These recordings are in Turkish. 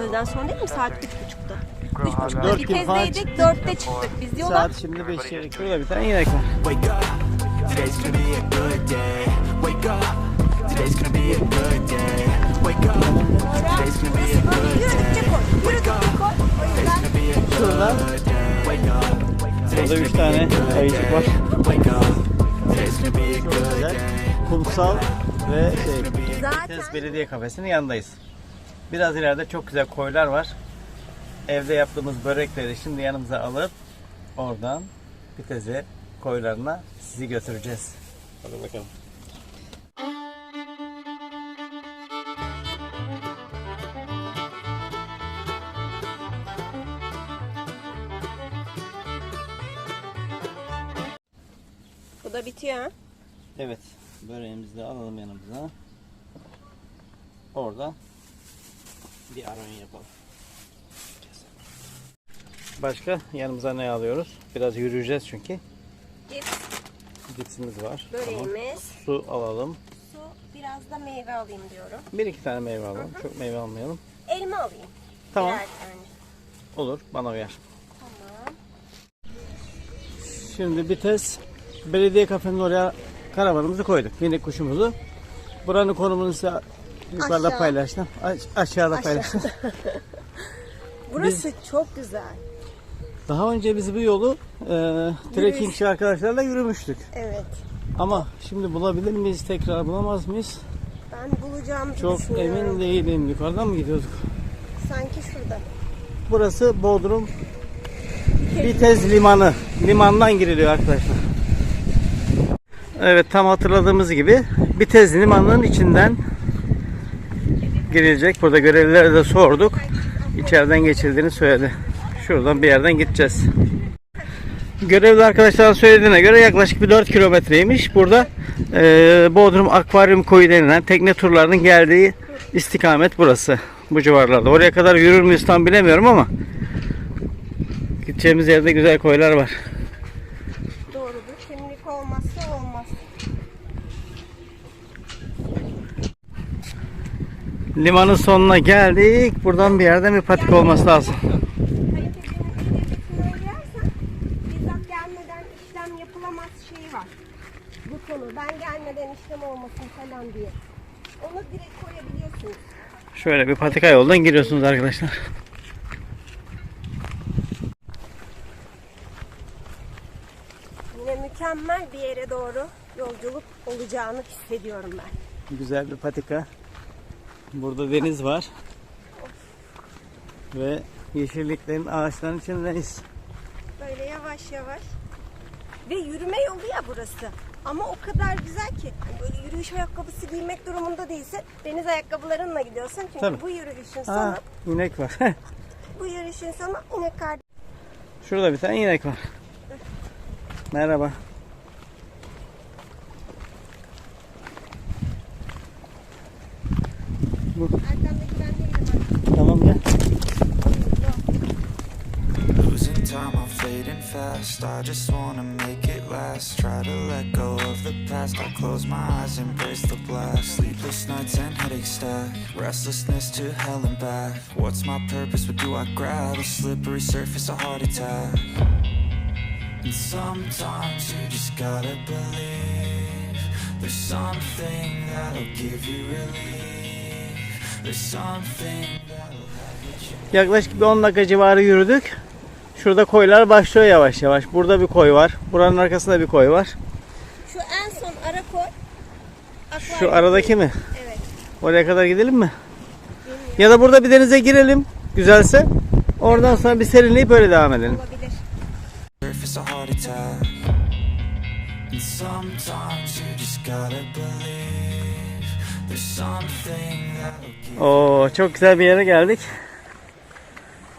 öğleden sonra değil mi? Saat üç buçukta. Üç buçukta Dört gibi falan Vitezdeydik. Dörtte çıktık biz yola. Saat şimdi 5 çeyrek. Şurada bir tane inek var. Wake up, today's gonna be a good day. Wake up, today's gonna be a good day. Wake up, today's gonna be a good day. Gonna be a good. Wake up, burada 3 tane ayıcık var. wake up. Today's gonna be a Çok good güzel. day. Kumsal ve şey, zaten Tez Belediye Kafesi'nin yanındayız. Biraz ileride çok güzel koylar var. Evde yaptığımız börekleri şimdi yanımıza alıp oradan Bitez'e koylarına sizi götüreceğiz. Hadi bakalım. bu da bitiyor ha. Evet, böreğimizi de alalım yanımıza. Orada bir aron yapalım. Başka yanımıza ne alıyoruz? Biraz yürüyeceğiz çünkü. Cips, Cipsimiz var. Tamam. böreğimiz, Su alalım. su, biraz da meyve alayım diyorum. Bir iki tane meyve alalım. Çok meyve almayalım. Elma alayım. Tamam. Birer tane. Olur. Bana uyar. Tamam. Şimdi Bites belediye kafenin oraya karavanımızı koyduk. Minik kuşumuzu. Buranın konumunu size yukarıda Aşağı. paylaştım. Aş- aşağıda paylaştım. Burası çok güzel. Daha önce biz bu yolu e, trekkingçi arkadaşlarla yürümüştük. Evet. Ama şimdi bulabilir miyiz? Tekrar bulamaz mıyız? Ben bulacağımı Çok düşünüyorum. emin değilim. Yukarıdan mı gidiyorduk? Sanki şurada. Burası Bodrum Bitez Limanı. Limandan giriliyor arkadaşlar. Evet tam hatırladığımız gibi Bitez Limanı'nın içinden girilecek. Burada görevlilere de sorduk. İçeriden geçildiğini söyledi. Şuradan bir yerden gideceğiz. Görevli arkadaşlar söylediğine göre yaklaşık bir 4 kilometreymiş. Burada e, Bodrum Akvaryum Koyu denilen tekne turlarının geldiği istikamet burası. Bu civarlarda. Oraya kadar yürür müyüz tam bilemiyorum ama gideceğimiz yerde güzel koylar var. Limanın sonuna geldik. Buradan bir yerden bir patik olması lazım. Kalitecinin iletişimine girersen bizzat gelmeden işlem yapılamaz şeyi var. Bu konu. Ben gelmeden işlem olmasın falan diye. Onu direkt koyabiliyorsunuz. Şöyle bir patika yoldan giriyorsunuz arkadaşlar. Yine mükemmel bir yere doğru yolculuk olacağını hissediyorum ben. Güzel bir patika. Burada deniz var. Ve yeşilliklerin ağaçların içindeyiz. Böyle yavaş yavaş. Ve yürüme yolu ya burası. Ama o kadar güzel ki hani böyle yürüyüş ayakkabısı giymek durumunda değilsin. Deniz ayakkabılarınla gidiyorsun. Çünkü Tabii. bu yürüyüşün Aa, sonu, inek var. bu yürüyüşün sonu inek kardeş. Şurada bir tane inek var. Merhaba. Fast. I just wanna make it last. Try to let go of the past. I close my eyes, embrace the blast. Sleepless nights and headaches stack. Restlessness to hell and back. What's my purpose? What do I grab? A slippery surface, a heart attack. And sometimes you just gotta believe. There's something that'll give you relief. There's something that'll. Yaklaşık bir 10 dakika civarı yürüdük. Şurada koylar başlıyor yavaş yavaş. Burada bir koy var. Buranın arkasında bir koy var. Şu en son ara koy. Şu aradaki mi? Evet. Oraya kadar gidelim mi? Ya da burada bir denize girelim. Güzelse. Oradan sonra bir serinleyip öyle devam edelim. Olabilir. Oo çok güzel bir yere geldik.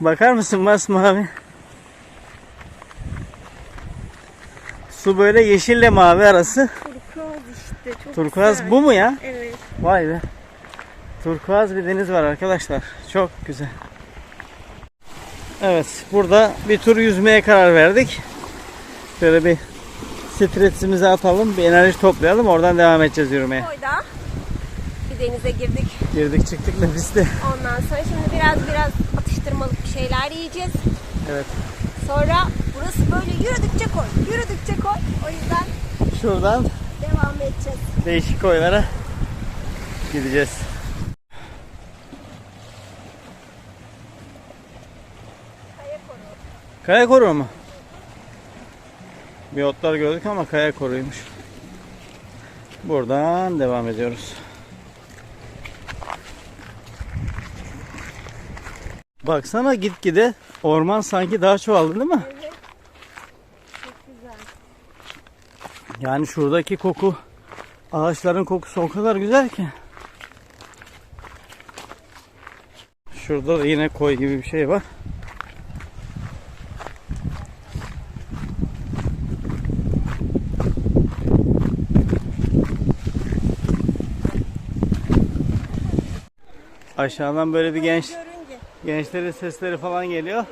Bakar mısın masmavi? Su böyle yeşille mavi arası. Turkuaz işte. Çok Turkuaz güzel. bu mu ya? Evet. Vay be. Turkuaz bir deniz var arkadaşlar. Çok güzel. Evet, burada bir tur yüzmeye karar verdik. Şöyle bir stresimizi atalım, bir enerji toplayalım. Oradan devam edeceğiz yürümeye. Koyda bir denize girdik. Girdik çıktık nefiste. Ondan sonra şimdi biraz biraz şeyler yiyeceğiz. Evet. Sonra burası böyle yürüdükçe koy, yürüdükçe koy. O yüzden Şuradan devam edeceğiz. değişik koylara gideceğiz. Kaya koru. Kaya koru mu? Bir otlar gördük ama kaya koruymuş. Buradan devam ediyoruz. Baksana gitgide orman sanki daha çoğaldı değil mi? Evet. Çok güzel. Yani şuradaki koku ağaçların kokusu o kadar güzel ki. Şurada da yine koy gibi bir şey var. Aşağıdan böyle bir genç gençlerin sesleri falan geliyor.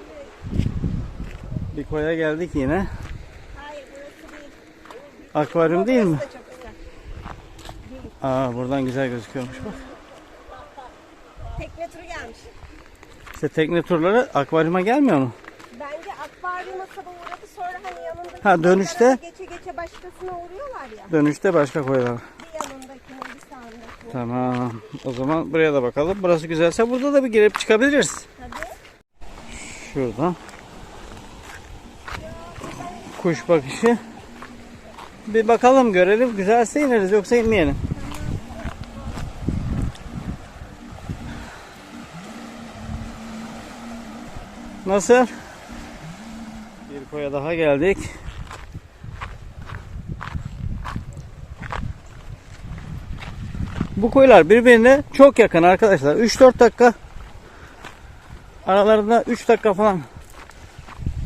Bir koya geldik yine. Akvaryum değil mi? Aa buradan güzel gözüküyormuş bak. Tekne turu gelmiş. İşte tekne turları akvaryuma gelmiyor mu? Bence akvaryuma sabah uğradı sonra hani yanındaki Ha, dönüşte? Geçe geçe başkasına uğruyorlar ya. Dönüşte başka koylar. Bir yanındakine bir sağındakine. Tamam. O zaman buraya da bakalım. Burası güzelse burada da bir girip çıkabiliriz. Tabii. Şuradan. Kuş bakışı. Bir bakalım görelim. Güzelse ineriz yoksa inmeyelim. Nasıl? Bir koya daha geldik. Bu koylar birbirine çok yakın arkadaşlar. 3-4 dakika aralarında 3 dakika falan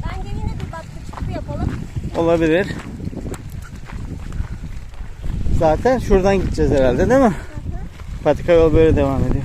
Bence yine bir battı çıkıp yapalım. olabilir. Zaten şuradan gideceğiz herhalde değil mi? Patika yol böyle devam ediyor.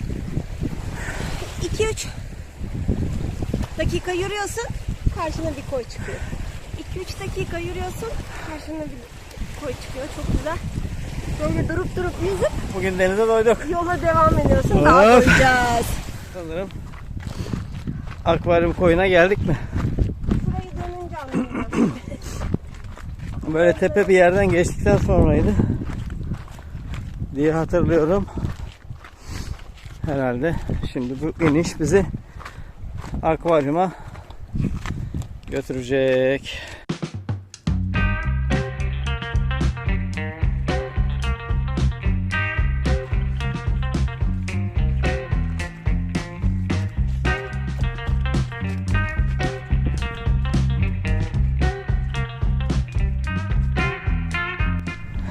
2-3 dakika yürüyorsun karşına bir koy çıkıyor. 2-3 dakika yürüyorsun karşına bir koy çıkıyor. Çok güzel. Böyle durup durup yüzüp Bugün denize doyduk. yola devam ediyorsun. Daha Of. Sanırım akvaryum koyuna geldik mi? Şurayı dönünce anlayacağım. Böyle tepe bir yerden geçtikten sonraydı. Diye hatırlıyorum. Herhalde şimdi bu iniş bizi akvaryuma götürecek.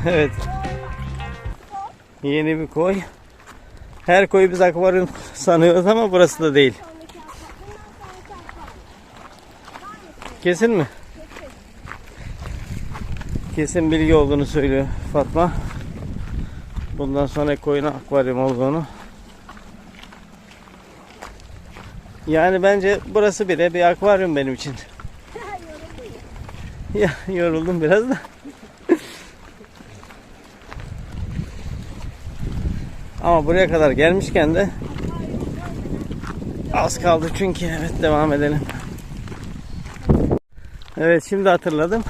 Evet. Yeni bir koy. Her koyu biz akvaryum sanıyoruz ama burası da değil. Kesin mi? Kesin bilgi olduğunu söylüyor Fatma. Bundan sonra koyun akvaryum olduğunu. Yani bence burası bile bir akvaryum benim için. Ya yoruldum biraz da. Ama buraya kadar gelmişken de az kaldı çünkü evet devam edelim. Evet şimdi hatırladım.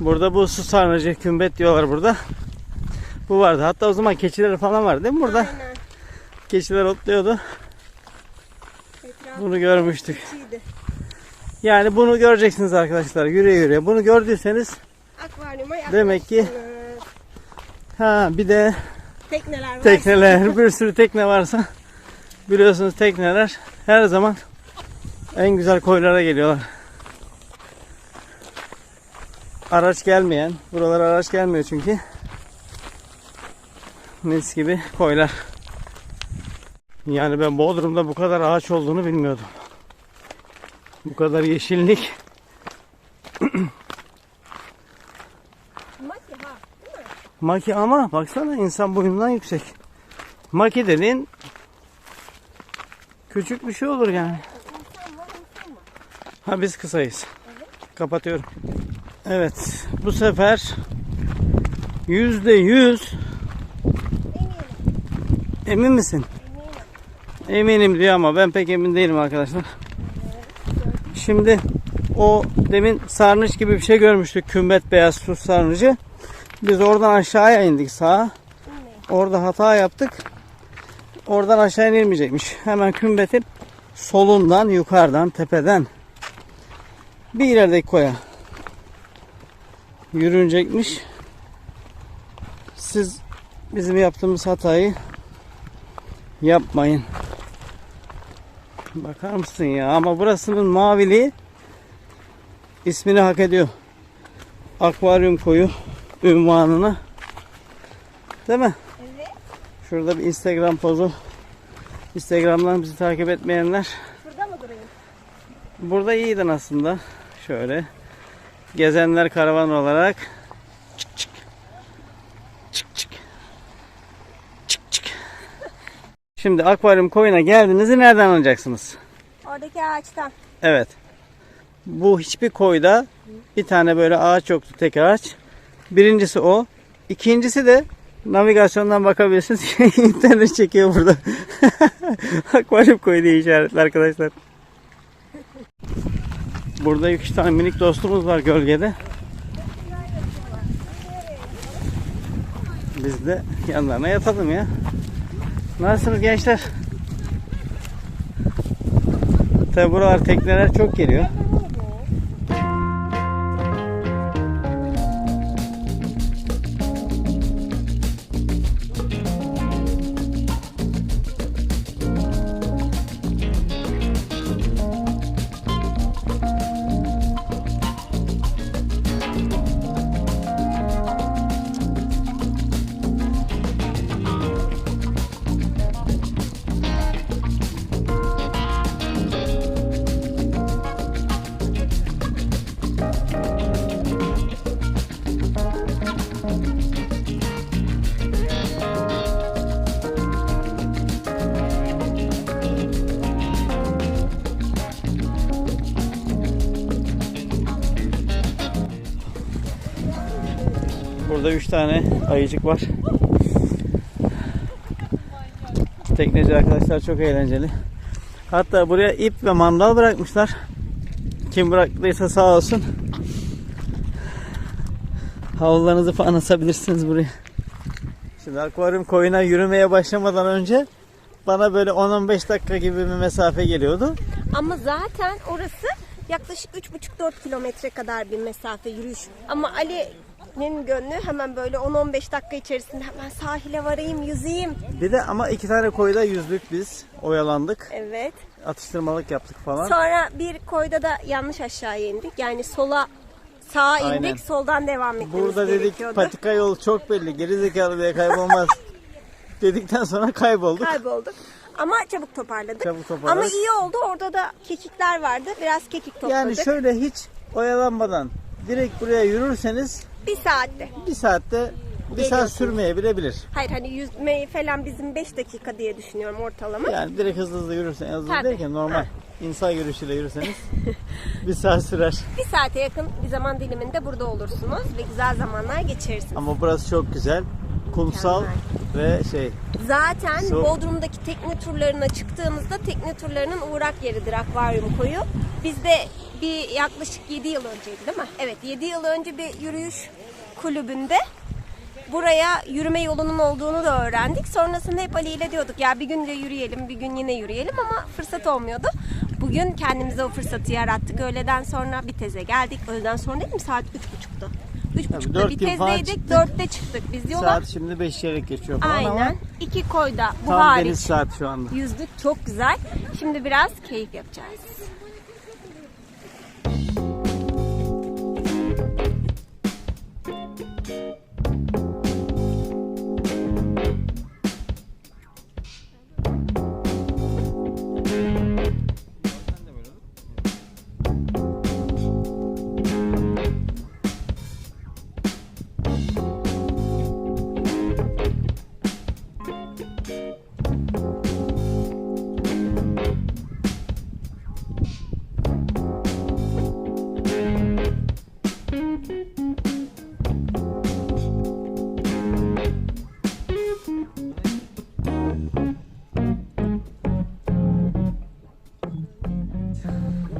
Burada bu su sarnıcı kümbet diyorlar burada. Bu vardı. Hatta o zaman keçiler falan var değil mi burada? Aynen. Keçiler otluyordu. Etraf Bunu görmüştük. içiydi. Yani bunu göreceksiniz arkadaşlar. Yürüye yürüye. Bunu gördüyseniz Akvaryuma Demek ki- ha bir de tekneler var. tekneler, bir sürü tekne varsa biliyorsunuz tekneler her zaman en güzel koylara geliyorlar. Araç gelmeyen, buralara araç gelmiyor çünkü. Mis gibi koylar. Yani ben Bodrum'da bu kadar ağaç olduğunu bilmiyordum. Bu kadar yeşillik. Maki ha. Değil mi? Maki ama baksana insan boyundan yüksek. Maki dediğin küçük bir şey olur yani. Ha biz kısayız. Kapatıyorum. Evet bu sefer yüzde yüz emin misin? Eminim diyor ama ben pek emin değilim arkadaşlar. Şimdi o demin sarnıç gibi bir şey görmüştük. Kümbet beyaz su sarnıcı. Biz oradan aşağıya indik sağa. Orada hata yaptık. Oradan aşağı inilmeyecekmiş. Hemen kümbetin solundan, yukarıdan, tepeden bir ilerideki koya yürünecekmiş. Siz bizim yaptığımız hatayı yapmayın. Bakar mısın ya? Ama burasının maviliği ismini hak ediyor. Akvaryum koyu ünvanını. Değil mi? Evet. Şurada bir Instagram pozu. Instagram'dan bizi takip etmeyenler Burada mı durayım? burada iyiydin aslında. Şöyle gezenler karavan olarak çık çık çık çık çık çık. Şimdi akvaryum koyuna geldiğinizi nereden anlayacaksınız? Oradaki ağaçtan. Evet. Bu hiçbir koyda bir tane böyle ağaç yoktu tek ağaç. Birincisi o. İkincisi de navigasyondan bakabilirsiniz. İnternet çekiyor burada. Akvaryum koyu diye işaretli arkadaşlar. Burada iki tane minik dostumuz var gölgede. Biz de yanlarına yatalım ya. Nasılsınız gençler? Tabi buralar tekneler çok geliyor. Burada üç tane ayıcık var. Tekneci arkadaşlar çok eğlenceli. Hatta buraya ip ve mandal bırakmışlar. Kim bıraktıysa sağ olsun. Havlularınızı falan asabilirsiniz buraya. Şimdi akvaryum koyuna yürümeye başlamadan önce bana böyle 10-15 dakika gibi bir mesafe geliyordu. Ama zaten orası yaklaşık 3,5-4 kilometre kadar bir mesafe yürüyüş. Ama Ali'nin gönlü hemen böyle 10-15 dakika içerisinde hemen sahile varayım, yüzeyim. Bir de ama iki tane koyda yüzdük biz. Oyalandık. Evet. Atıştırmalık yaptık falan. Sonra bir koyda da yanlış aşağıya indik. Yani sola sağa Aynen. indik, soldan devam etmemiz Burada dedik gerekiyordu. patika yol çok belli. Gerizekalı diye kaybolmaz. Dedikten sonra kaybolduk. Kaybolduk. Ama çabuk toparladık. Çabuk toparladık. Ama iyi oldu. Orada da kekikler vardı. Biraz kekik topladık. Yani şöyle hiç oyalanmadan direkt buraya yürürseniz Bir saatte. bir saatte bir saat Geliyorsunuz. sürmeyebilebilir. Hayır hani yüzmeyi falan bizim 5 dakika diye düşünüyorum ortalama. Yani direkt hızlı hızlı yürürsen hızlı Tabii. derken normal insan yürüyüşüyle yürürseniz bir saat sürer. Bir saate yakın bir zaman diliminde burada olursunuz ve güzel zamanlar geçirirsiniz. Ama burası çok güzel. Kumsal ve şey Zaten Su. Bodrum'daki tekne turlarına çıktığınızda tekne turlarının uğrak yeridir akvaryum koyu. Biz de bir yaklaşık 7 yıl önceydi değil mi? Evet 7 yıl önce bir yürüyüş kulübünde buraya yürüme yolunun olduğunu da öğrendik. Sonrasında hep Ali ile diyorduk ya bir gün de yürüyelim bir gün yine yürüyelim ama fırsat olmuyordu. Bugün kendimize o fırsatı yarattık. Öğleden sonra bir teze geldik. Öğleden sonra değil mi? Saat 3.30'da. Tabii, 3.30'da dört gibi falan Bitez'deydik. çıktık. 4'te çıktık biz yola. Saat şimdi 5 çeyrek geçiyor falan ama Aynen. İki koyda bu tam hariç deniz saati şu anda. yüzdük. Çok güzel. Şimdi biraz keyif yapacağız.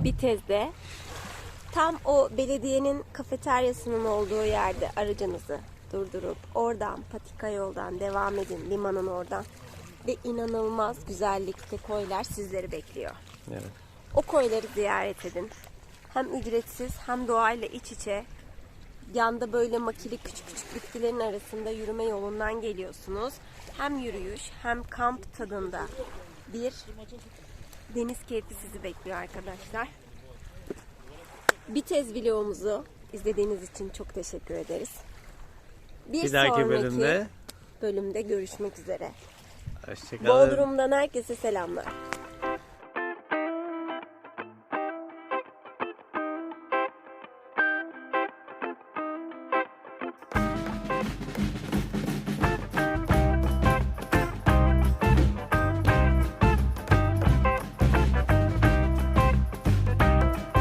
Bitez'de tam o belediyenin kafeteryasının olduğu yerde aracınızı durdurup oradan patika yoldan devam edin limanın oradan ve inanılmaz güzellikte koylar sizleri bekliyor. Evet. O koyları ziyaret edin. Hem ücretsiz hem doğayla iç içe. Yanda böyle makili küçük küçük bitkilerin arasında yürüme yolundan geliyorsunuz. Hem yürüyüş hem kamp tadında bir deniz keyfi sizi bekliyor arkadaşlar. Bitez vlogumuzu izlediğiniz için çok teşekkür ederiz. Bir, Bir dahaki sonraki bölümde bölümde görüşmek üzere. hoşçakalın. Bodrum'dan herkese selamlar.